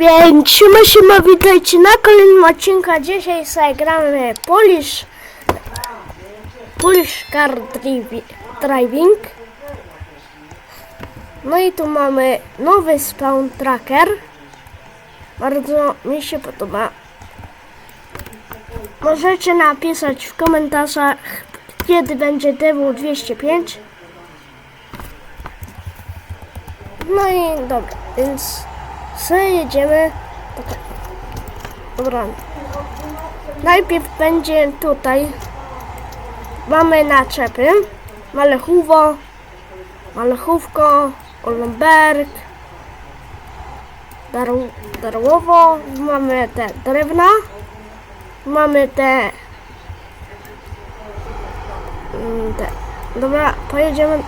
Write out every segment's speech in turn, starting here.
Więc siema, siema, witajcie na kolejnym odcinku. Dzisiaj sobie gramy Polish, Polish Car Drivi- Driving. No i tu mamy nowy spawn tracker. Bardzo mi się podoba. Możecie napisać w komentarzach, kiedy będzie DW205. No i dobra, więc sobie jedziemy. Dobra. Najpierw będzie tutaj. Mamy naczepy. Malechowo, Malechówko, Olomberg, Darł- Darłowo. Mamy te drewna. Mamy te, mm, te. Dobra, pojedziemy.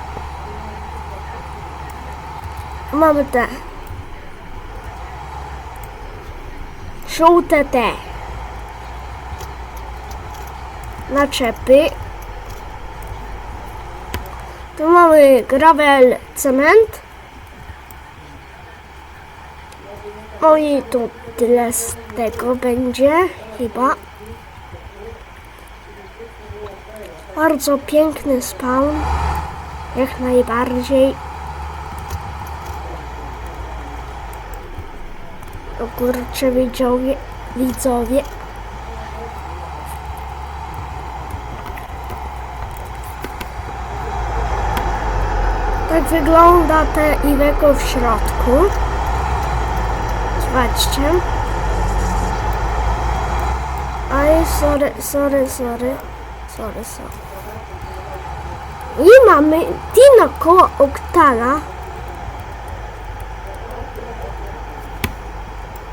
Mamy te. Żółte te naczepy. Tu mamy gravel, cement. No i tu tyle z tego będzie chyba. Bardzo piękny spawn. Jak najbardziej. Kurczę, widzowie, widzowie. Tak wygląda te Iweko w środku. Zobaczcie. Aj, sorry, sorry, sorry. Sorry, sorry. I mamy Dino koło Oktana.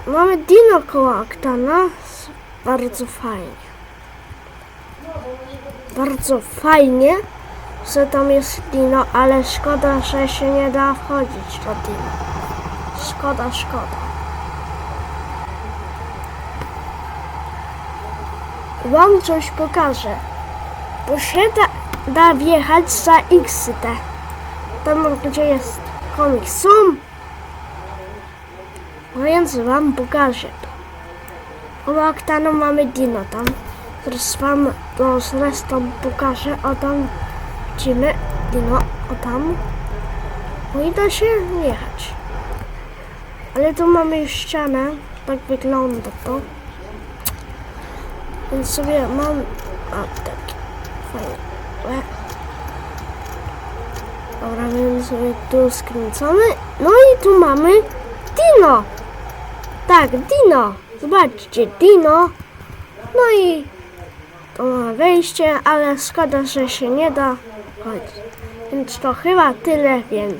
Mamy dino koło Aktana. Bardzo fajnie. Bardzo fajnie, że tam jest dino, ale szkoda, że się nie da wchodzić do dino. Szkoda, szkoda. Wam coś pokażę. Bo się da, da wjechać za XT. Tam gdzie jest komik Sum. No więc wam pokażę to. Koło oktanu mamy dino tam. Teraz wam to zresztą pokażę. O tam widzimy dino. O tam. No i da się jechać. Ale tu mamy już ścianę. Tak wygląda to. Więc sobie mam... A, tak. Fajnie. Dobra, więc sobie tu skręcamy. No i tu mamy Dino! Tak, Dino! Zobaczcie, Dino! No i to ma wejście, ale szkoda, że się nie da chodzić. Więc to chyba tyle, więc